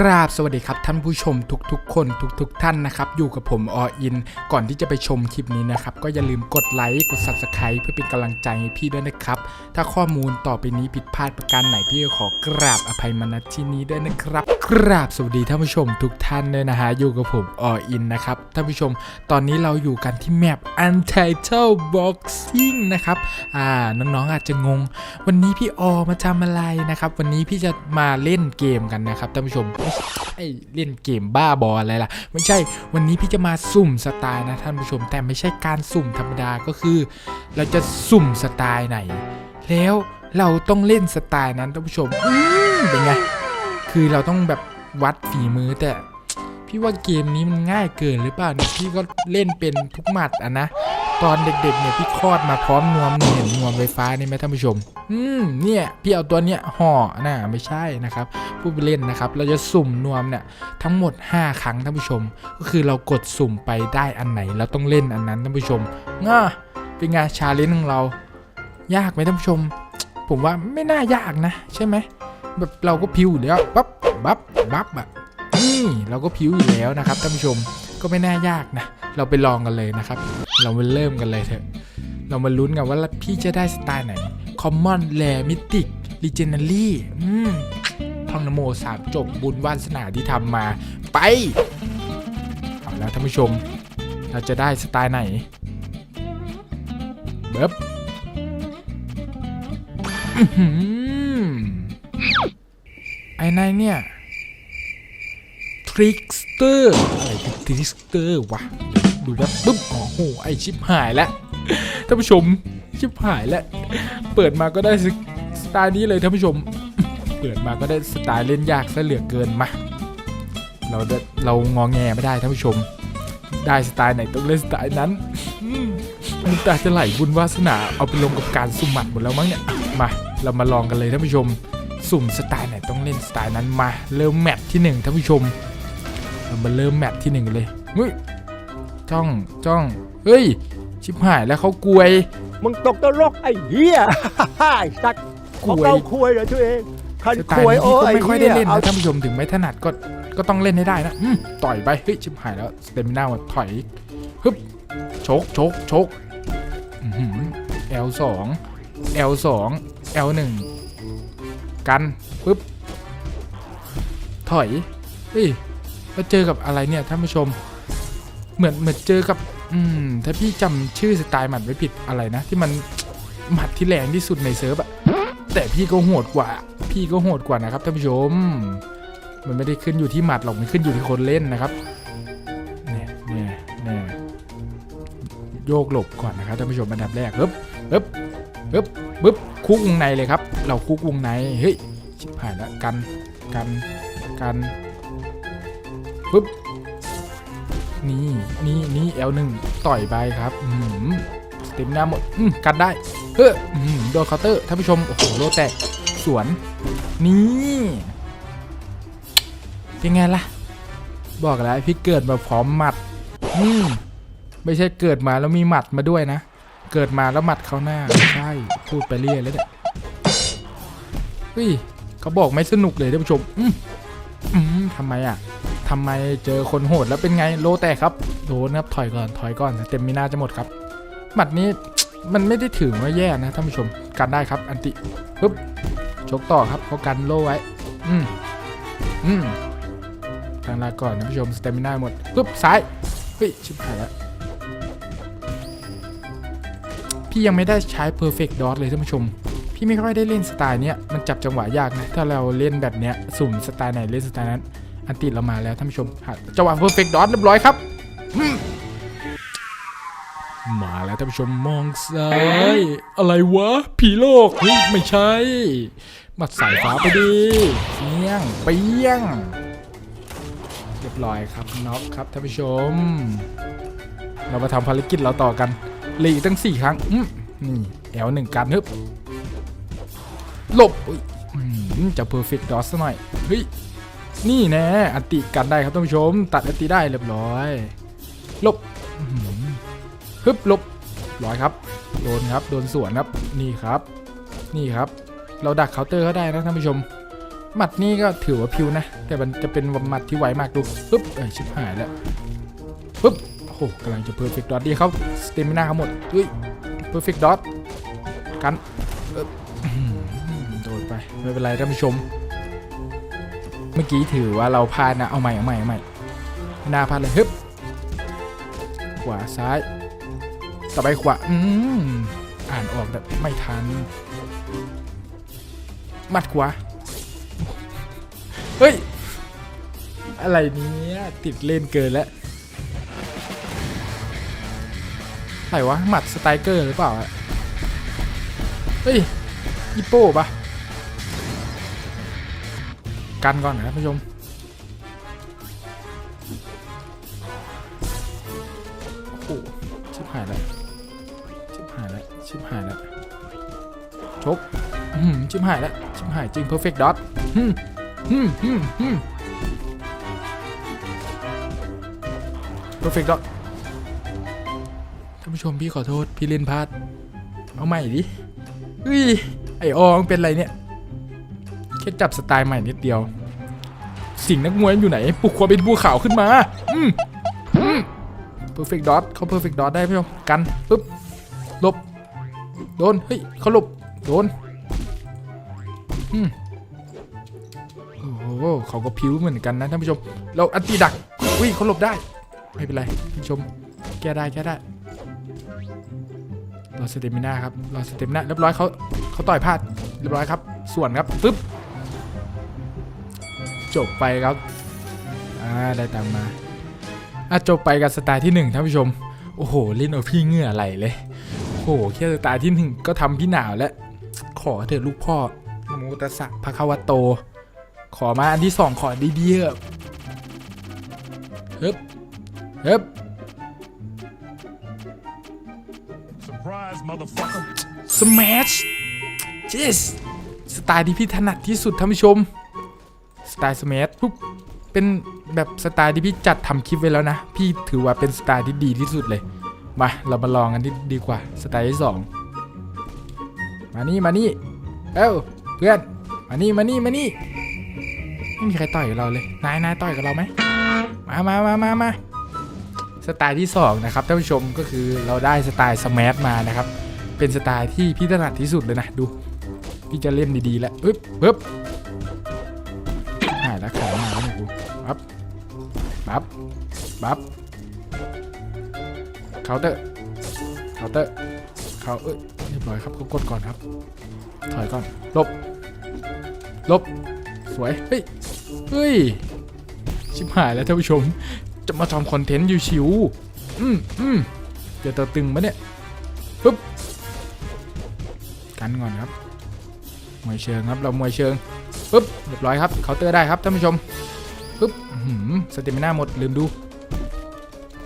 กราบสวัสดีครับท่านผู้ชมทุกๆ คนทุกๆท่านนะครับ อยู่กับผมออิน ก่อนที่จะไปชมคลิปนี้นะครับ ก็อย่าลืมกดไลค์กด subscribe เพื่อเป็นกำลังใจให้พี่ด้วยนะครับ ถ้าข้อมูลต่อไปนี้ผิดพลาดประการไหนพี่ก็ขอกราบอภัยมาณที่นี้ด้วยนะครับ กราบสวัสดีท่านผู้ชมทุกท่านเลยนะฮะอยู่กับผมออินนะครับท่านผู้ชม ตอนนี้เราอยู่กันที่แมป Untitled Boxing นะครับอ่าน้องๆอาจจะงง วันนี้พี่ออมาทำอะไรนะครับวันนี้พี่จะมาเล่นเกมกันนะครับท่านผู้ชมไอ้เล่นเกมบ้าบออะไรล่ะ ไม่ใช่วันนี้พี่จะมาสุ่มสไตล์นะท่านผู้ชม แต่ไม่ใช่การสุ่มธรรมดาก็คือ เราจะสุ่มสไตล์ไหน แล้วเราต้องเล่นสไตล์นั้นท่านผู้ชมอืมเป็นไง คือเราต้องแบบวัดฝีมือแต่ พี่ว่าเกมนี้มันง่ายเกินหรือเปล่าเนี่ยพี่ก็เล่นเป็นทุกหมัดอะนะตอนเด็กๆเนี่ยพี่คลอดมาพร้อมนวมนี่เห็นนวมไฟฟ้านี่ไหมท่านผู้ชม อืมเนี่ยพี่เอาตัวเนี้ยห่อน่ะไม่ใช่นะครับผู้ไปเล่นนะครับ เราจะสุ่มนวมเนี่ยทั้งหมด 5 ครั้งท่านผู้ชม ก็คือเรากดสุ่มไปได้อันไหนเราต้องเล่นอันนั้นท่านผู้ชมง่าเป็นไงชาเลนจ์ของเรา ยากไหมท่านผู้ชม ผมว่าไม่น่ายากนะ ใช่ไหมแบบเราก็พิวอยู่แล้วปั๊บปั๊บปั๊บอะ นี่เราก็พิวอยู่แล้วนะครับท่านผู้ชมก็ไม่น่ายากนะ เราไปลองกันเลยนะครับ เรามาเริ่มกันเลยเถอะ เรามาลุ้นกันว่าพี่จะได้สไตล์ไหน Common Rare Mythic Legendary อืมท่องนโมสามจบบุญวาสนาที่ทำมาไป เอาแล้วท่านผู้ชม เราจะได้สไตล์ไหนเบิบอื้อหือไอ้นายเนี่ย ทริกสเตอร์อะไรคือทริกสเตอร์วะดูแล้วปุ๊บโอ้โหไอชิบหายแล้วท่านผู้ชมชิบหายแล้วเปิดมาก็ได้สไตล์นี้เลยท่านผู้ชม เปิดมาก็ได้สไตล์เล่นยากซะเหลือเกินมาเราเรางองแงไม่ได้ท่านผู้ชม ได้สไตล์ไหนต้องเล่นสไตล์นั้นมันตาจะไหลบุญวาสนาเอาไปลงกับการสุ่มหมัดหมดแล้วมั้งเนี่ยมาเรามาลองกันเลยท่านผู้ชม สุ่มสไตล์ไหนต้องเล่นสไตล์นั้นมา เริ่มแมตช์ที่หนึ่งท่านผู้ชม มาเริ่มแมตช์ที่หนึ่งเลยเฮ้ยจ้องจ้องเฮ้ย ชิบหายแล้วเขากลวย มึงตกตลกไอ้เหี้ยไอ้สัตว์กของลวยเราคุยเหรอตัวเองคันสไตคุล์ยนี้โอ้พี่ก็ไอ้ไม่ค่อยเหี้ได้ยเล่นเอานะท่านผู้ชมถึงไม่ถนัดก็ก็ต้องเล่นให้ได้นะอืมต่อยไปเฮ้ยชิบหายแล้วสเตมิน่าหมดถอยฮึบโชกโชกโชกเอลสองเอลสองเอลหนึ่งกันปึ๊บถอยเฮ้ย แล้วเจอกับอะไรเนี่ยท่านผู้ชม เหมือนเหมือนเจอกับ อืมถ้าพี่จำชื่อสไตล์หมัดไม่ผิดอะไรนะ ที่มันหมัดที่แรงที่สุดในเซิร์ฟอะแต่พี่ก็โหดกว่า พี่ก็โหดกว่านะครับท่านผู้ชม มันไม่ได้ขึ้นอยู่ที่หมัดหรอกมันขึ้นอยู่ที่คนเล่นนะครับเนี่ยเนี่ยเนี่ยโยกหลบก่อนนะครับท่านผู้ชมอันดับแรกปึ๊บปึ๊บปึ๊บปึ๊บคุกวงในเลยครับ เราคุกวงในเฮ้ยชิบหายแล้วกันกันกัน ปึ๊บนี่นี่นี่เอลหนึ่งต่อยไปครับอืมสเต็มหน้าหมดอืมกันได้เฮ้ออืมโดนเคาน์เตอร์ท่านผู้ชมโอ้โหโลแตกสวน นี่เป็นไงล่ะ บอกแล้วพี่เกิดมาพร้อมหมัดอืมไม่ใช่เกิดมาแล้วมีหมัดมาด้วยนะ เกิดมาแล้วหมัดเข้าหน้าใช่พูดไปเรื่อยแล้วเนี่ยเฮ้ยเขาบอกไม่สนุกเลยท่านผู้ชมอืมอืมทำไมอะ ทำไมเจอคนโหดแล้วเป็นไงโลแตกครับโดนครับถอยก่อนถอยก่อนเต็มมีนาจะหมดครับหมัดนี้มันไม่ได้ถือว่าแย่นะท่านผู้ชมกันได้ครับ อันติปึ๊บชกต่อครับเขากันโลไว้ อืมอืมทางลาก่อนท่านผู้ชมสเตมินาหมดปึ๊บซ้ายเฮ้ยชิบหายแล้วพี่ยังไม่ได้ใช้ perfect dot เลยท่านผู้ชม พี่ไม่ค่อยได้เล่นสไตล์เนี้ยมันจับจังหวะยากนะ ถ้าเราเล่นแบบเนี้ยสุ่มสไตล์ไหนเล่นสไตล์นั้น อันติเรามาแล้วท่านผู้ชมจังหวะ perfect dot เรียบร้อยครับ มาแล้วท่านผู้ชมมองซ้าย อะไรวะ ผีโลกเฮ้ยไม่ใช่ มัดสายฟ้าไปดิเปี้ยงเปี้ยง เรียบร้อยครับน็อกครับท่านผู้ชม เรามาทำภารกิจเราต่อกันเหลยอีตั้งสี่ครั้งนี่แอลหนึ่งการฮึบหลบอุ๊ยอืมจะ perfect dot ซะหน่อยเฮ้ย นี่แน่อัติกันได้ครับท่านผู้ชม ตัดอัติได้เรียบร้อยลบฮึบลบร้อยครับ โดนครับ โดนสวนครับ นี่ครับ นี่ครับ เราดักเคาน์เตอร์เขาได้นะท่านผู้ชม หมัดนี่ก็ถือว่าพิวนะ แต่มันจะเป็นหมัดที่ไวมากดูปึ๊บเอ้ยชิบหายแล้วปึ๊บ โอ้โหกำลังจะเพอร์เฟกต์ดอทดีเขาสเตมินาเขาหมดเฮ้ยเพอร์เฟกต์ดอทกันโดนไป ไม่เป็นไรท่านผู้ชม เมื่อกี้ถือว่าเราพลาดนะ เอาใหม่เอาใหม่เอาใหม่ไม่น่าพลาดเลยฮึบขวาซ้าย ต่อไปขวา อืม อ่านออกแต่ไม่ทัน มัดขวา เฮ้ย อะไรเนี้ยติดเล่นเกินแล้วไหนวะหมัดสไตรเกอร์หรือเปล่าเฮ้ยอีโป้ปะ กันก่อนนะท่านผู้ชมโอ้โหชิบหายแล้วชิบหายแล้วชิบหายแล้วชกอืมชิบหายแล้วชิบหายจริง perfect dot อืมฮึมฮึมฮึม perfect dot ท่านผู้ชมพี่ขอโทษ พี่เล่นพลาด เอาใหม่ดิอุ้ยไออองเป็นไรเนี่ย ค่จับสไตล์ใหม่นิดเดียว สิ่งนักมวยอยู่ไหนปลุกความเป็นบัวขาวขึ้นมาอืมอืม perfect dot เขา perfect dot ได้ไหมครับกันปึ๊บหลบโดนเฮ้ยเขาหลบโดนอืมโอ้โหเขาก็พิ้วเหมือนกันนะท่านผู้ชม เราอันตีดักอุ้ยเขาหลบได้ ไม่เป็นไรท่านผู้ชม แก้ได้แก้ได้รอสเตมิน่าครับรอสเตมิน่าเรียบร้อยเขาเขาต่อยพลาดเรียบร้อยครับ ส่วนครับปึ๊บ จบไปครับอ่าได้ตังค์มาอะจบไปกับสไตล์ที่หนึ่งท่านผู้ชม โอ้โหเล่นเอาพี่เหงื่อไหลเลยโอ้โหแค่สไตล์ที่หนึ่งก็ทำพี่หนาวแล้ว ขอเถอะลูกพ่อนะโมตัสสะภะคะวะโต ขอมาอันที่สองขอดีๆเถอะฮึบฮึบ Surprise, motherfucker. สแมชจิสสไตล์ที่พี่ถนัดที่สุดท่านผู้ชม สไตล์สแมชปุ๊บเป็นแบบสไตล์ที่พี่จัดทำคลิปไว้แล้วนะ พี่ถือว่าเป็นสไตล์ที่ดีที่สุดเลย มาเรามาลองกันดีกว่าสไตล์ที่สองมานี่มานี่เอ้าเพื่อนมานี่มานี่มานี่ไม่มีใครต่อยกับเราเลยนายนายต่อยกับเราไหมมามามามามาสไตล์ที่สองนะครับท่านผู้ชมก็คือเราได้สไตล์สแมทมานะครับ เป็นสไตล์ที่พี่ถนัดที่สุดเลยนะดู พี่จะเล่นดีๆแล้วปึ๊บปึ๊บ ปั๊บปั๊บเคาน์เตอร์เคาน์เตอร์เขาเอ้ยเรียบร้อยครับเขากดก่อนครับ ถอยก่อน ลบ ลบ สวย เฮ้ย เฮ้ย ชิบหายแล้วท่านผู้ชม จะมาทำคอนเทนต์อยู่ชิวอืมอืมเดี๋ยวตัวตึงมาเนี่ยปึ๊บ กันก่อนครับมวยเชิงครับ เรามวยเชิงปึ๊บ เรียบร้อยครับ เคาน์เตอร์ได้ครับท่านผู้ชม ปึ๊บอื้อหืมสเตมิน่าหมดลืมดู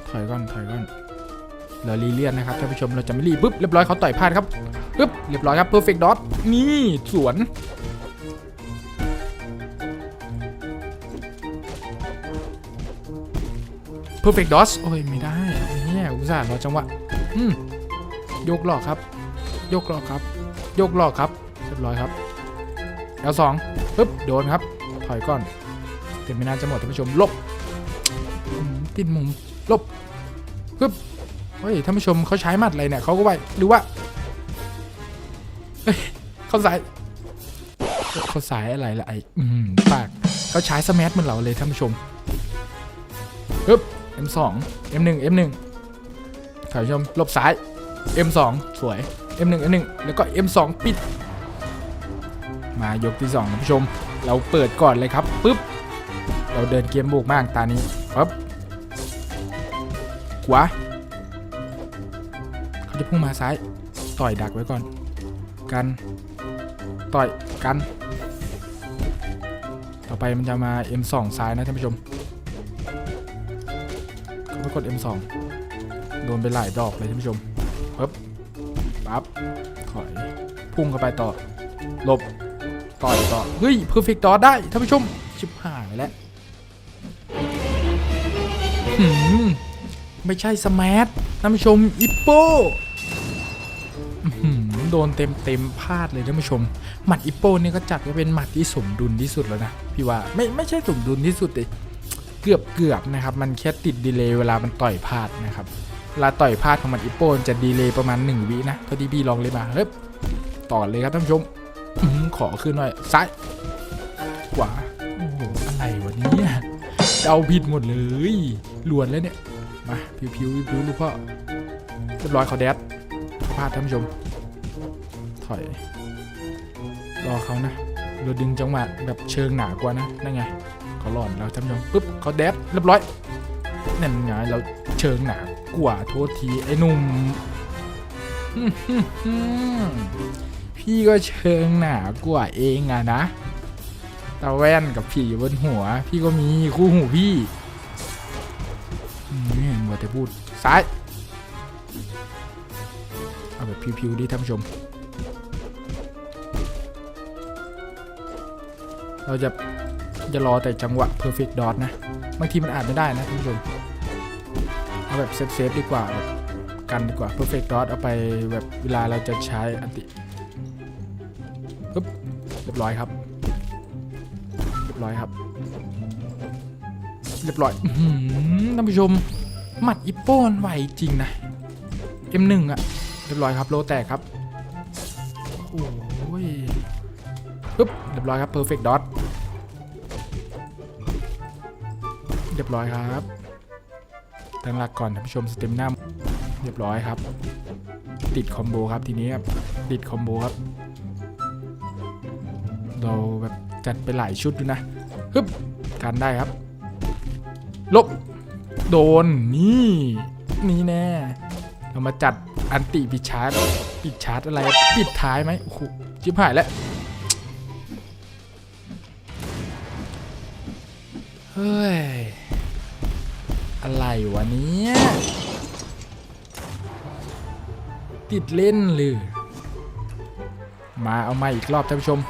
ถอยก่อนถอยก่อนเรารีเลียนนะครับท่านผู้ชมเราจะไม่รีบปึ๊บเรียบร้อยเขาต่อยพลาดครับปึ๊บเรียบร้อยครับ perfect dot นี่สวน perfect dot โอ้ยไม่ได้เนี่ยอุตส่าห์รอจังหวะอืมยกหลอกครับ ยกหลอกครับ ยกหลอกครับเรียบร้อยครับแล้วสองปึ๊บโดนครับถอยก่อน ต็มไม่น่าจะหมดท่านผู้ชมลบติดมุมลบปึ๊บเฮ้ยท่านผู้ชมเขาใช้มัดอะไรเนี่ยเขาก็ไวหรือว่าเฮ้ยเขาสายเขาสายอะไรล่ะไอ้อืมปากเขาใช้สมัเหมือนเราเลยท่านผู้ชมปึ๊บ M2 M1 M1 ท่านผู้ชมลบซ้าย M2 สวย M1 M1 แล้วก็ M2 ปิด มายกที่2ท่านผู้ชม เราเปิดก่อนเลยครับปึ๊บ เราเดินเกมบุกมากตานี้ปั๊บขวาเขาจะพุ่งมาซ้าย ต่อยดักไว้ก่อน กัน ต่อยกัน ต่อไปมันจะมา M2 ซ้ายนะท่านผู้ชมเขาไปกด M2 โดนไปหลายดอกเลยท่านผู้ชมปึ๊บปั๊บถอย พุ่งเข้าไปต่อ หลบ ต่อยต่อ เฮ้ยเพอร์เฟกต์ต่อได้ท่านผู้ชม ชิบหายแล้ว ไม่ใช่สมาร์ทท่านผู้ชมอิปโป้หือโดนเต็มเต็มๆพลาดเลยท่านผู้ชม หมัดอิปโป้เนี่ยก็จัดว่าเป็นหมัดที่สมดุลที่สุดแล้วนะ พี่ว่าไม่ไม่ใช่สมดุลที่สุดเลยเกือบเกือบนะครับ มันแค่ติดดีเลย์เวลามันต่อยพลาดนะครับเวลาต่อยพลาดของหมัดอิปโป้จะดีเลย์ประมาณ 1 วินะเท่าที่พี่ลองเลยมาเฮ้ยต่อเลยครับท่านผู้ชมอขอขึ้นหน่อยซ้ายขวาโอ้โหอะไรวะเนี่ยเดาผิดหมดเลย ลวนแล้วเนี่ย มาพิวพิวพิวลูกพ่อเรียบร้อยเขาแดดพลาดท่านผู้ชม ถอย รอเขานะ เราดึงจังหวะแบบเชิงหนากว่านะ นั่นไง เขาหลอนเราจำยองปุ๊บเขาแดดเรียบร้อยนั่นไงเราเชิงหนากว่าโทษทีไอ้หนุ่มพี่ก็เชิงหนากว่าเองอะนะตาแว่นกับผีบนหัว พี่ก็มีคู่หูพี่ แต่พูด ซ้าย เอาแบบพิวๆดิท่านผู้ชม เราจะจะรอแต่จังหวะ perfect dot นะ บางทีมันอาจไม่ได้นะท่านผู้ชม เอาแบบเซฟเซฟๆดีกว่าแบบกันดีกว่า perfect dot เอาไปแบบเวลาเราจะใช้อันติปึ๊บเรียบร้อยครับเรียบร้อยครับ เรียบร้อยท่านผู้ชม หมัดอิปโป้มันไหวจริงนะ M1 อะเรียบร้อยครับโลแตกครับ โอ้ยปึ๊บเรียบร้อยครับ perfect dot เรียบร้อยครับตั้งหลักก่อนท่านผู้ชมสเต็มหน้าเรียบร้อยครับ ติดคอมโบครับทีนี้ครับติดคอมโบครับ เราแบบจัดไปหลายชุดดูนะฮึบกันได้ครับ ลบ โดนนี่ นี่แน่เรามาจัดอันติปิดชาร์จปิดชาร์จอะไรปิดท้ายไหมโอ้โหชิบหายแล้วเฮ้ย อะไรวะเนี้ยติดเล่นหรือมาเอามาอีกรอบท่านผู้ชม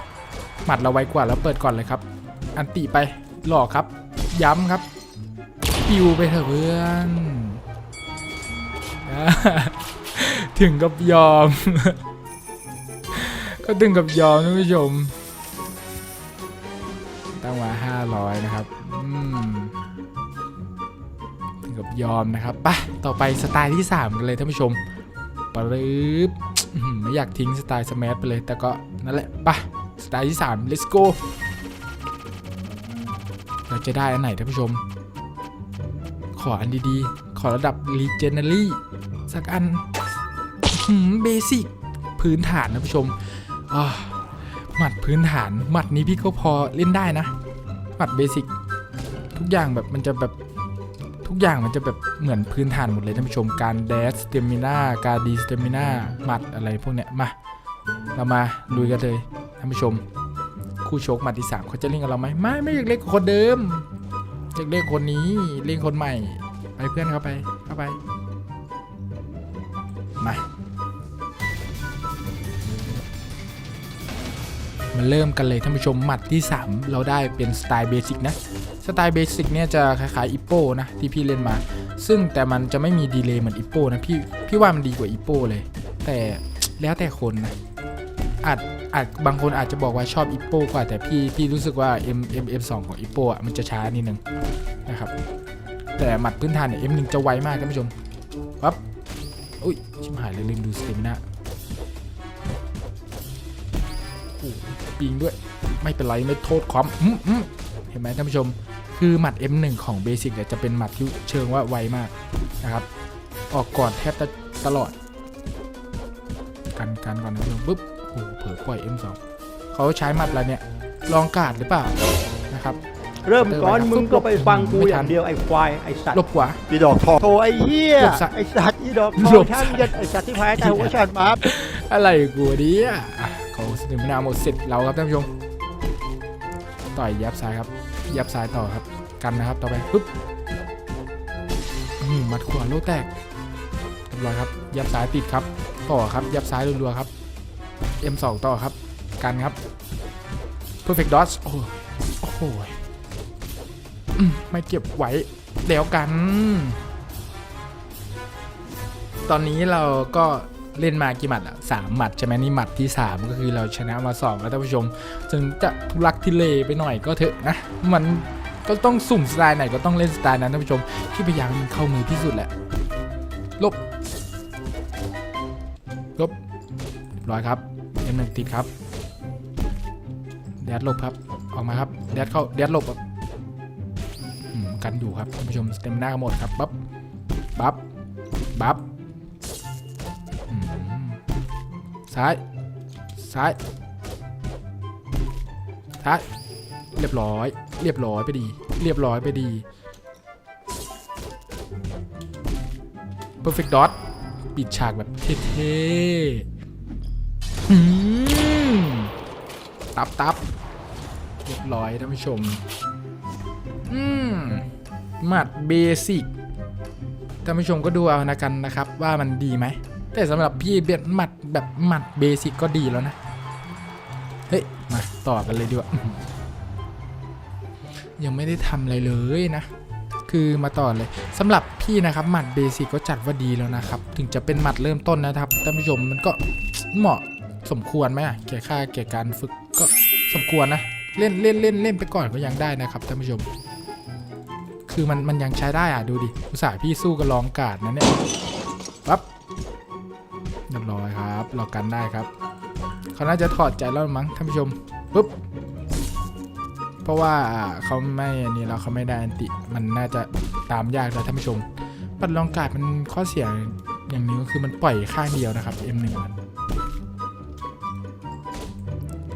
หมัดเราไวกว่าแล้วเปิดก่อนเลยครับ อันติไปหลอกครับ ย้ำครับ ปิวไปเถอะเพื่อน ถึงกับยอม ก็ถึงกับยอมท่านผู้ชม ตั้งมา500นะครับอืมถึงกับยอมนะครับปะต่อไปสไตล์ที่ 3 กันเลยท่านผู้ชมปรึบไม่อยากทิ้งสไตล์สมัไปเลย แต่ก็นั่นแหละปะสไตล์ที่ 3 let's go เราจะได้อันไหนท่านผู้ชม ออันดีๆ ขอระดับ legendary สักอันเบสิกพื้นฐานนะผู้ชมหมัดพื้นฐานหมัดนี้พี่ก็พอเล่นได้นะ หมัดเบสิกทุกอย่างแบบมันจะแบบทุกอย่างมันจะแบบเหมือนพื้นฐานหมดเลยท่านผู้ชมการแดสสเตมิน่าการดีสเตมิน่าหมัดอะไรพวกเนี้ยมาเรามาลุยกันเลยท่านผู้ชม คู่ชกหมัดที่สามเขาจะเล่นกับเราไหมไม่ไม่อยากเล่นกับคนเดิม อยากเล่นคนนี้เล่นคนใหม่ ไปเพื่อนเข้าไปเข้าไปมามาเริ่มกันเลยท่านผู้ชมหมัดที่ 3 เราได้เป็นสไตล์เบสิกนะ สไตล์เบสิกเนี่ยจะคล้ายๆอิปโปนะที่พี่เล่นมา ซึ่งแต่มันจะไม่มีดีเลย์เหมือนอิปโปนะพี่พี่ว่ามันดีกว่าอิปโปเลย แต่แล้วแต่คนนะอาจ อาจบางคนอาจจะบอกว่าชอบอิปโปกว่าแต่พี่พี่รู้สึกว่า M M M 2ของอิปโปอะมันจะช้านิดนึงนะครับ แต่หมัดพื้นฐานเนี่ย M1 จะไวมากท่านผู้ชมปั๊บอุ้ยชิบหายเลยลืมดูสเตมินาปิงด้วยไม่เป็นไร ไม่โทษคอมอืมเห็นไหมท่านผู้ชม คือหมัด M1 ของเบสิกเนี่ยจะเป็นหมัดที่เชิงว่าไวมากนะครับ ออกก่อนแทบตลอด กันกันก่อนนะท่านผู้ชมปุ๊บ โอ้โหเผลอปล่อย M2 เขาใช้หมัดอะไรเนี่ย ลองการ์ดหรือเปล่านะครับ เริ่มก่อนเออมึงก็ไปฟังกูไม่อทันย่างเดียวไอ้ควายไอ้สัตลว์บกว่าอีดอกทองโธไอ้เหี้ยหลบซ้ายไอ้สัตว์อีดอกทหลองบซ้ายช่างเย็ดไอ้สัตว์ที่แพ้แต่หัวฉันมาอะไรกูดิอะอะเขาสติมนาหมดเสร็จเราครับท่านผู้ชมต่อยยับซ้ายครับยับซ้ายต่อครับ กันนะครับต่อไปปุ๊บอืมมัดขวาโลแตกเรียบร้อยครับยับซ้ายติดครับ ต่อครับยับซ้ายรัวๆครับ M2 ต่อครับ กันครับ perfect dodge โอ้โหโอ้โหอืมไม่เก็บไว้แล้วกัน ตอนนี้เราก็เล่นมากี่หมัดอะสามหมัดใช่ไหมนี่หมัดที่สามก็คือเราชนะมาสองแล้วท่านผู้ชมถึงจะทุลักทุเลไปหน่อยก็เถอะนะ มันก็ต้องสุ่มสไตล์ไหนก็ต้องเล่นสไตล์นั้นท่านผู้ชมที่พยายามเข้ามือที่สุดแหละลบลบเรียบร้อยครับ เอ็นหนึ่งติดครับแดดหลบครับออกมาครับแดดเข้าแดดหลบครับกันอยู่ครับท่านผู้ชมเต็มหน้าหมดครับปั๊บปั๊บปั๊บซ้ายซ้ายซ้ายเรียบร้อย เรียบร้อยไปดี เรียบร้อยไปดี perfect dot ปิดฉากแบบเท่ๆ อืมตับตับเรียบร้อยท่านผู้ชม อืมหมัดเบสิกท่านผู้ชมก็ดูเอานะกันนะครับ ว่ามันดีไหม แต่สำหรับพี่เบ็ดหมัดแบบหมัดเบสิกก็ดีแล้วนะ เฮ้ย มาต่อกันเลยดีกว่า ยังไม่ได้ทำอะไรเลยนะ คือมาต่อเลยสำหรับพี่นะครับหมัดเบสิกก็จัดว่าดีแล้วนะครับ ถึงจะเป็นหมัดเริ่มต้นนะครับท่านผู้ชมมันก็เหมาะ สมควรไหมอะแก่ค่าแก่การฝึกก็สมควรนะเล่นเล่นเล่นเล่นไปก่อนก็ยังได้นะครับท่านผู้ชม คือมันมันยังใช้ได้อะดูดิอุตส่าห์พี่สู้กับลองกาดนะเนี่ยปั๊บเรียบร้อยครับเรากันได้ครับเขาน่าจะถอดใจแล้วมั้งท่านผู้ชมปุ๊บเพราะว่าเขาไม่อันนี้แล้วเขาไม่ได้อันติมันน่าจะตามยากนะท่านผู้ชมปัดลองกาดมันข้อเสียอย่างหนี้ก็คือมันปล่อยข้างเดียวนะครับ M1 มัน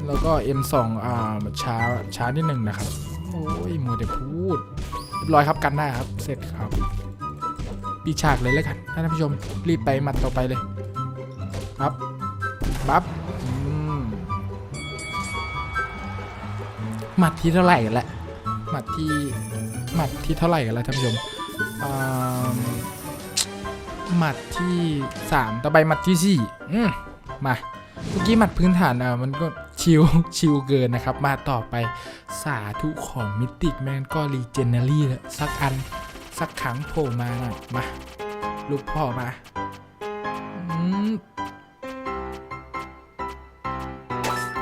แล้วก็ M2 อ่าช้าช้านิดหนึ่งนะครับ โอ้ยมัวแต่พูดเรียบร้อยครับกันได้ครับ เสร็จครับปีฉากเลยแล้วกันท่านผู้ชมรีบไปหมัดต่อไปเลยปั๊บปั๊บหมัดที่เท่าไหร่กันล้วหมัดที่หมัดที่เท่าไหร่กันล้วท่านผู้ชมหมัดที่สามต่อไปหมัดที่สี่อืมมาเมื่อกี้หมัดพื้นฐานอะมันก็ ชิวชิวเกินนะครับ มาต่อไปสาธุของมิติกแม่งก็รีเจนเนอรี่สักอันสักครั้งโผล่มาหน่อยมา ลูกพ่อมา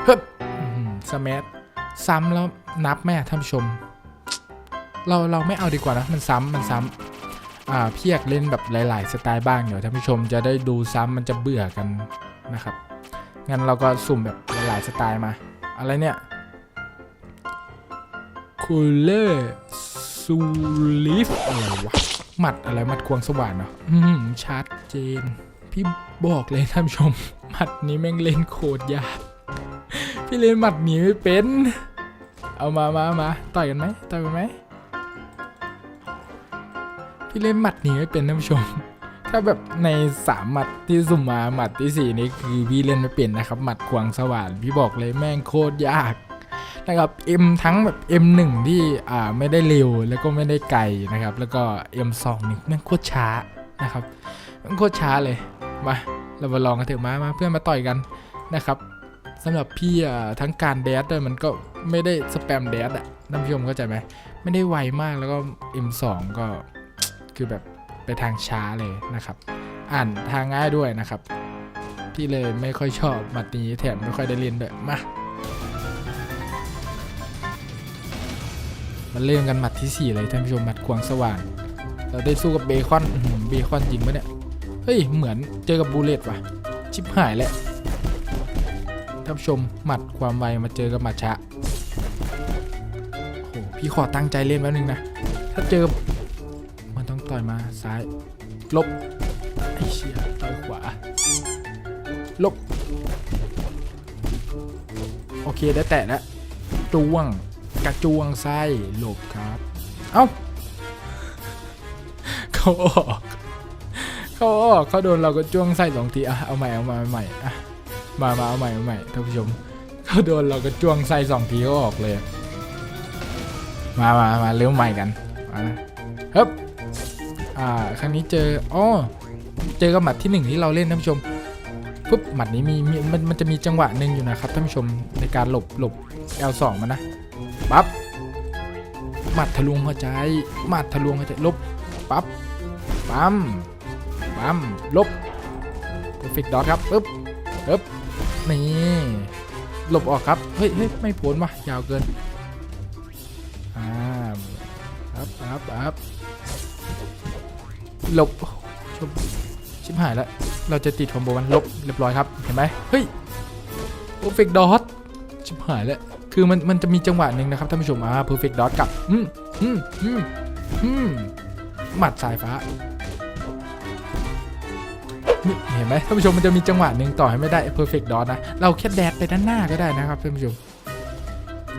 เฮ้ยสมัทซ้ำแล้วนับไหมอะท่านผู้ชม เราเราไม่เอาดีกว่านะ มันซ้ำมันซ้ำอ่าพี่อยกเล่นแบบหลาย ๆ สไตล์บ้างเดี๋ยวท่านผู้ชมจะได้ดูซ้ำมันจะเบื่อกันนะครับ งั้นเราก็สุ่มแบบหลายสไตล์มา อะไรเนี่ยคูลเลอร์ซูลิฟอะไรวะ หมัดอะไรหมัดควงสว่านเนาะอืมชัดเจน พี่บอกเลยท่านผู้ชม หมัดนี้แม่งเล่นโคตรยาก พี่เล่นหมัดหนีไม่เป็น เอามามามาต่อยกันไหมต่อยกันไหมพี่เล่นหมัดหนีไม่เป็นท่านผู้ชม ถ้าแบบในสามหมัดที่สุ่มมาหมัดที่สี่นี้คือพี่เล่นไม่เป็นนะครับ หมัดควงสว่านพี่บอกเลยแม่งโคตรยากนะครับ M ทั้งแบบ M1 ที่อ่าไม่ได้เร็วแล้วก็ไม่ได้ไกลนะครับ แล้วก็ M2 นี่แม่งโคตรช้านะครับแม่งโคตรช้าเลยมาเรามาลองกันเถอะมามาเพื่อนมาต่อยกันนะครับสำหรับพี่อะทั้งการแดดด้วยมันก็ไม่ได้สแปมแดดอะท่านผู้ชมเข้าใจไหมไม่ได้ไวมากแล้วก็ M2 ก็คือแบบ ทางช้าเลยนะครับ อ่านทางง่ายด้วยนะครับ พี่เลยไม่ค่อยชอบมัดนี้แถมไม่ค่อยได้เล่นด้วยมามาเริ่มกันหมัดที่ 4 เลยท่านผู้ชมหมัดควงสว่าง เราได้สู้กับเบคอนเบคอนจริงปะเนี่ย เฮ้ย เหมือนเจอกับบูเลตว่ะ ชิบหายแล้วท่านผู้ชมหมัดความไวมาเจอกับหมัดช้าโอ้โหพี่ขอตั้งใจเล่นแป๊บนึงนะ ถ้าเจอ ซ้าย ลบ ไอ้เชี่ยต่อยขวา ลบ โอเคได้แตะแล้วจวง กระจวงไส้หลบครับ เอ้า เขาออก เขาออกเขาโดนเราก็จ้วงไส้สองทีอะเอาใหม่เอาใหม่ใหม่อะมามาเอาใหม่เอาใหม่ท่านผู้ชมเขาโดนเราก็จ้วงไส้สองทีก็ออกเลย มามามาเริ่มใหม่กันมาฮึบ อ่าครั้งนี้เจออ๋อเจอกับหมัดที่หนึ่งที่เราเล่นท่านผู้ชมปุ๊บหมัดนี้มีมันมันจะมีจังหวะหนึ่งอยู่นะครับท่านผู้ชมในการหลบหลบ L2 มันนะปั๊บหมัดทะลวงหัวใจหมัดทะลวงหัวใจลบปั๊บปั๊มปั๊มลบ perfect dot ครับปึ๊บปึ๊บนี่หลบออกครับเฮ้ยเฮ้ยไม่พ้นว่ะยาวเกินอ่าครับครับครับ หลบชิบชิบหายแล้ว เราจะติดคอมโบมันลบเรียบร้อยครับ เห็นไหมเฮ้ย perfect dot ชิบหายแล้ว คือมันมันจะมีจังหวะหนึ่งนะครับท่านผู้ชมอ่า perfect dot กับ อืมอืมอืมอืมหมัดสายฟ้าเห็นไหมท่านผู้ชมมันจะมีจังหวะหนึ่งต่อให้ไม่ได้ perfect dot นะ เราแค่แดดไปด้านหน้าก็ได้นะครับท่านผู้ชม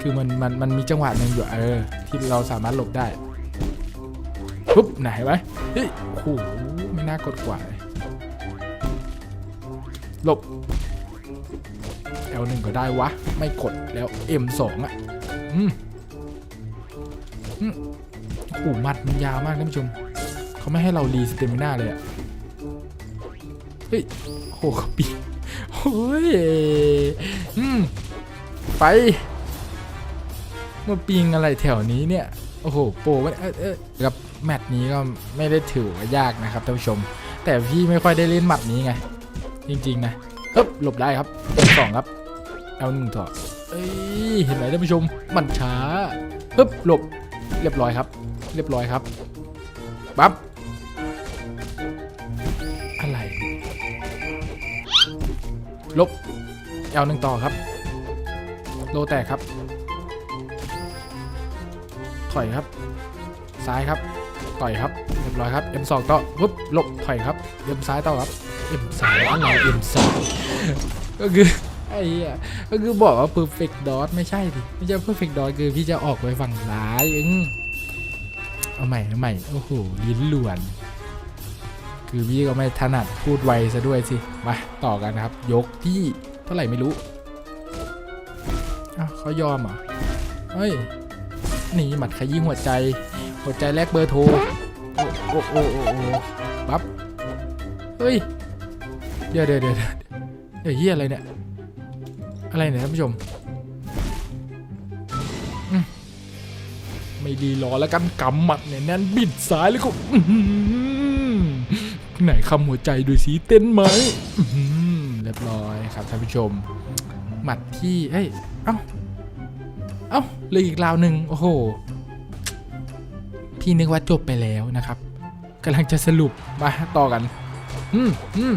คือมันมันมันมีจังหวะหนึ่งอยู่เออที่เราสามารถหลบได้ ปุ๊บไหนไหมเฮ้ยโอ้โหไม่น่ากดกว่าเลยหลบ L1 ก็ได้วะ ไม่กดแล้ว M2 อะ อืมอืมโอ้โหมัดมันยาวมากท่านผู้ชม เขาไม่ให้เรารีสเตมิน่าเลยอะ เฮ้ยโหเขาปีโอ้ย อืม ไปมาปิงอะไรแถวนี้เนี่ย โอ้โห โปรวะเออเออกับ แมตช์นี้ก็ไม่ได้ถือว่ายากนะครับท่านผู้ชม แต่พี่ไม่ค่อยได้เล่นแมตช์นี้ไง จริงๆนะเฮ้บหลบได้ครับสองครับเอาหนึ่งต่อเอ้ยเห็นไหมท่านผู้ชม มันช้าปึ๊บหลบเรียบร้อยครับ เรียบร้อยครับปั๊บอะไรลบเอาหนึ่งต่อครับ โลแตกครับ ถอยครับ ซ้ายครับ ต่อยครับเรียบร้อยครับ M2 ต่อปุ๊บหลบถอยครับ M ซ้ายต่อครับ M ซ้ายอะไร M ซ้ายก็คือไอ้เหี้ยก็คือบอกว่า perfect dot ไม่ใช่ดิไม่ใช่ perfect dot คือพี่จะออกไปฝั่งซ้ายอึ้งเอาใหม่เอาใหม่โอ้โหลิ้นหลวน คือพี่ก็ไม่ถนัดพูดไวซะด้วยสิมาต่อกันนะครับ ยกที่เท่าไหร่ไม่รู้อ้าวเขายอมเหรอเฮ้ยนี่หมัดขยี้หัวใจ หัวใจแลกเบอร์โทร โอ้โอ้โอ้โอ้ปั๊บ เฮ้ย เดี๋ยวเดี๋ยวเดี๋ยวเดี๋ยวเฮียอะไรเนี่ย อะไรเนี่ยท่านผู้ชม ไม่ดีรอแล้วกันกำหมัดเนี่ยแน่นบิดซ้ายแล้วก็ไหนคำหัวใจดูสีเต้นไหมเรียบร้อยครับท่านผู้ชม หมัดที่ เอ้ย เอ้า เอ้าเลยอีกราวหนึ่งโอ้โห พี่นึกว่าจบไปแล้วนะครับกำลังจะสรุปมาต่อกัน อืมอืม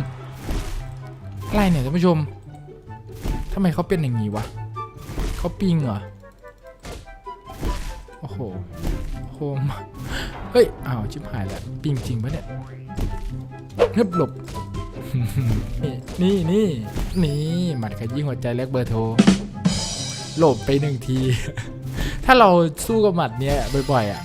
อะไรเนี่ยท่านผู้ชมทำไมเขาเป็นอย่างนี้วะเขาปิงเหรอ โอ้โห โฮม เฮ้ย อ้าว ชิบหายแล้ว ปิงจริงปะเนี่ยเงบหลบ นี่นี่นี่หมัดขยี้หัวใจแลกเบอร์โทร หลบไปหนึ่งที ถ้าเราสู้กับหมัดเนี้ยบ่อยๆอะ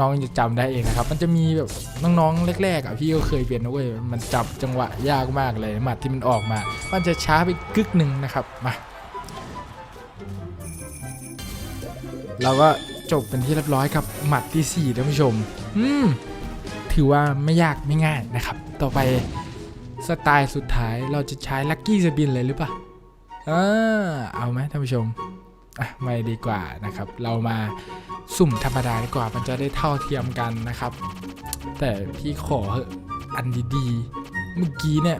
น้องๆจะจำได้เองนะครับ มันจะมีแบบน้องๆแรกๆอะพี่ก็เคยเป็นนะเว้ยมันจับจังหวะยากมากเลยหมัดที่มันออกมา มันจะช้าไปกึกหนึ่งนะครับมาเราก็จบเป็นที่เรียบร้อยกับหมัดที่4ท่านผู้ชม อืมถือว่าไม่ยากไม่ง่ายนะครับ ต่อไปสไตล์สุดท้ายเราจะใช้ลัคกี้สปินเลยหรือเปล่าเออเอาไหมท่านผู้ชม อะไม่ดีกว่านะครับ เรามาสุ่มธรรมดาดีกว่า มันจะได้เท่าเทียมกันนะครับ แต่พี่ขอเอันดีๆ เมื่อกี้เนี่ย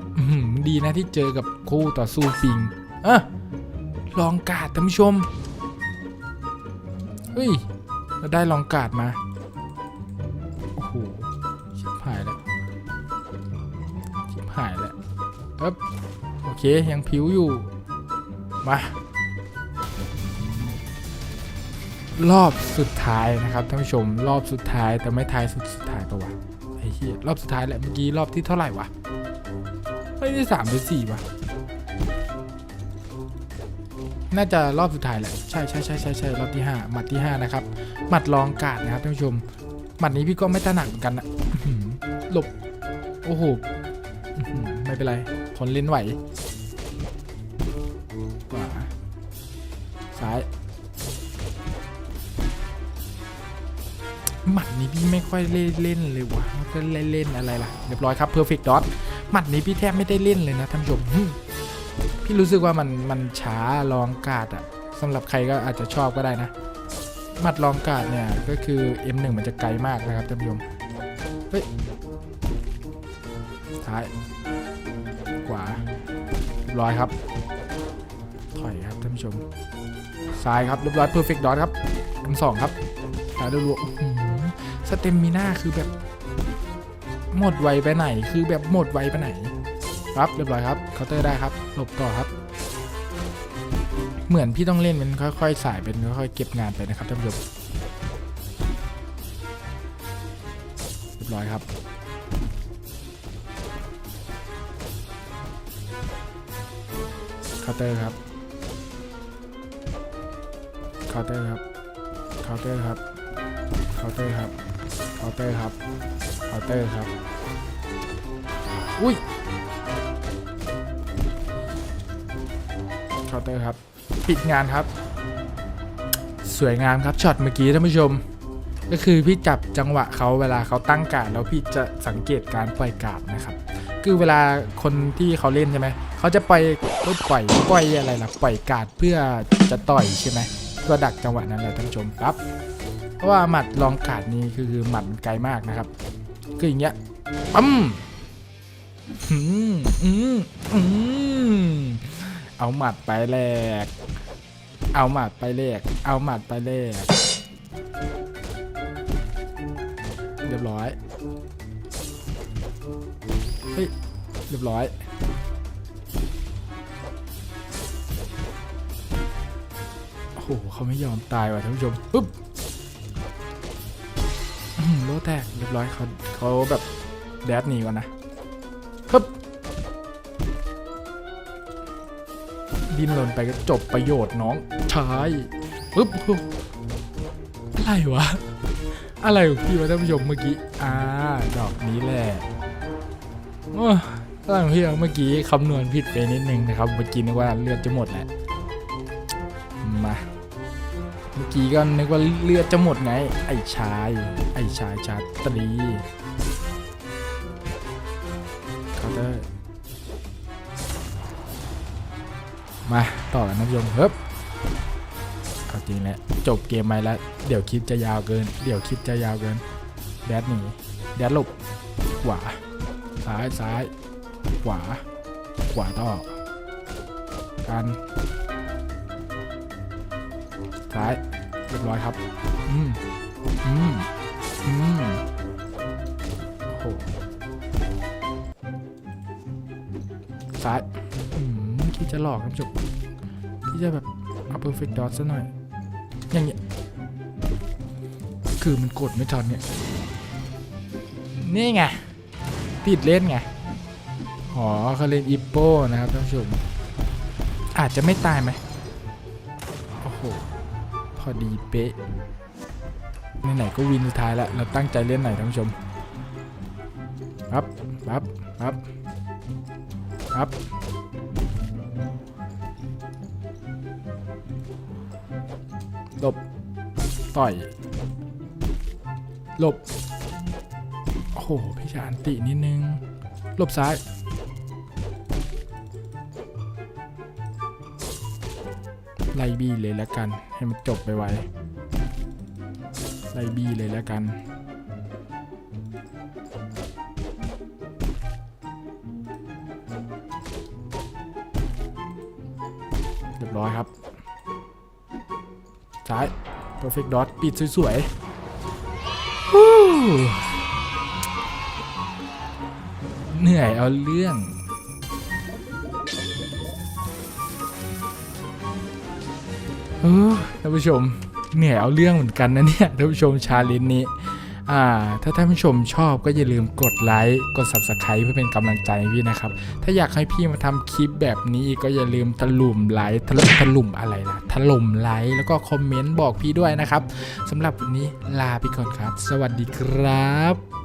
ดีนะที่เจอกับคู่ต่อสู้ฟิงอะลองกาดท่านผู้ชม เฮ้ย เราได้ลองกาดมา โอ้โห ชิบหายแล้ว ชิบหายแล้วเอ๊บโอเค ยังผิวอยู่ มา รอบสุดท้ายนะครับท่านผู้ชมรอบสุดท้ายแต่ไม่ท้ายสุดสุดท้ายปะวะไอ้เหี้ยรอบสุดท้ายแหละเมื่อกี้รอบที่เท่าไหร่วะไม่ได้สามหรือสี่วะน่าจะรอบสุดท้ายแหละใช่ใช่ใช่ใช่ใช่รอบที่ห้าหมัดที่ห้านะครับหมัดรองกาดนะครับท่านผู้ชมหมัดนี้พี่ก็ไม่ถนัดเหมือนกันนะหลบโอ้โหไม่เป็นไรทนเล่นไหว นี้พี่ไม่ค่อยเล่นเล่นเลยวะก็เล่นเล่นอะไรล่ะเรียบร้อยครับ perfect dot หมัดนี้พี่แทบไม่ได้เล่นเลยนะท่านผู้ชมพี่รู้สึกว่ามันมันช้าลองกาดอะสำหรับใครก็อาจจะชอบก็ได้นะหมัดลองกาดเนี่ยก็คือ M1 มันจะไกลมากนะครับท่านผู้ชมเฮ้ยท้ายขวาร้อยครับ ถอยครับท่านผู้ชมซ้ายครับเรียบร้อยเพอร์เฟกต์ดอทครับทั้งสองครับหาดูดู สเต็มมีหน้าคือแบบ หมดไวไปไหน คือแบบหมดไวไปไหน ครับเรียบร้อยครับเคาน์เตอร์ได้ครับหลบต่อครับ เหมือนพี่ต้องเล่นเป็นค่อยๆสายเป็นค่อยๆเก็บงานไปนะครับท่านผู้ชมเรียบร้อยครับเคาน์เตอร์ครับเคาน์เตอร์ครับเคาน์เตอร์ครับเคาน์เตอร์ครับ เตอร์ครับเคาน์เตอร์ครับ อุ้ยเคาน์เตอร์ครับ ปิดงานครับ สวยงามครับช็อตเมื่อกี้ท่านผู้ชม ก็คือพี่จับจังหวะเขาเวลาเขาตั้งการแล้วพี่จะสังเกตการปล่อยการดนะครับ คือเวลาคนที่เขาเล่นใช่ไหมเขาจะปล่อยปล่อยปล่อยอะไรล่ะปล่อยการดเพื่อจะต่อยใช่ไหมเพื่อดักจังหวะนั้นแหละท่านผู้ชมปั๊บ ราะว่าหมัดลองกาดนี้คือหมัดมันไกลมากนะครับ คืออย่างเงี้ยปั๊มอืมอืมอืมเอาหมัดไปแลกเอาหมัดไปแลกเอาหมัดไปแลกเรียบร้อย เฮ้ย เรียบร้อย โอ้โห เขาไม่ยอมตายว่ะท่านผู้ชมปุ๊บ โลแตกเรียบร้อยเขาเขาแบบแดดหนีก่อนนะปึ๊บดิ้นรนไปก็จบประโยชน์น้องชายปึ๊บอะไรวะ อะไรของพี่วะท่านผู้ชมเมื่อกี้ อ่า ดอกนี้แหละโอ้อะไรของพี่เมื่อกี้คำนวณผิดไปนิดนึงนะครับ เมื่อกี้นึกว่าเลือดจะหมดแหละ มา เมื่อกี้ก็นึกว่าเลือดจะหมดไง ไอ้ชาย ไอ้ชายชาตรีเคาน์เตอร์มาต่อกันนะผู้ชมเฮ้บเอาจริงแล้วจบเกมไปแล้วเดี๋ยวคลิปจะยาวเกิน เดี๋ยวคลิปจะยาวเกินแดดหนีแดดหลบขวาซ้ายซ้ายขวาขวาต่อกันซ้ายเรียบร้อยครับ อืม อืม อืมโอ้โหซ้ายอืมคิดจะหลอกครับจบที่จะแบบเอา perfect dot ซะหน่อย อย่างเงี้ย คือมันกดไม่ทันเนี่ย นี่ไง ติดเล่นไง อ๋อเขาเล่นอีโป้นะครับท่านผู้ชม อาจจะไม่ตายไหมโอ้โห พอดีเป๊ะ ไหนๆก็วินสุดท้ายแล้วเราตั้งใจเล่นหน่อยท่านผู้ชมปั๊บปั๊บปั๊บปั๊บหลบต่อยหลบ โอ้โห พี่ชานตินิดนึงหลบซ้าย ไล่บี้เลยแล้วกันให้มันจบไปไว ไล่บี้เลยแล้วกัน เรียบร้อยครับซ้าย perfect dot ปิดสวยๆ เหนื่อยเอาเรื่องเออท่านผู้ชม เหนื่อยเอาเรื่องเหมือนกันนะเนี่ยท่านผู้ชมชาเลนจ์นี้อ่าถ้าท่านผู้ชมชอบก็อย่าลืมกดไลค์กด subscribe เพื่อเป็นกำลังใจพี่นะครับ ถ้าอยากให้พี่มาทำคลิปแบบนี้ก็อย่าลืมถล่มไลค์ถล่มถล่มอะไรล่ะถล่มไลค์แล้วก็คอมเมนต์บอกพี่ด้วยนะครับสำหรับวันนี้ลาไปก่อนครับ สวัสดีครับ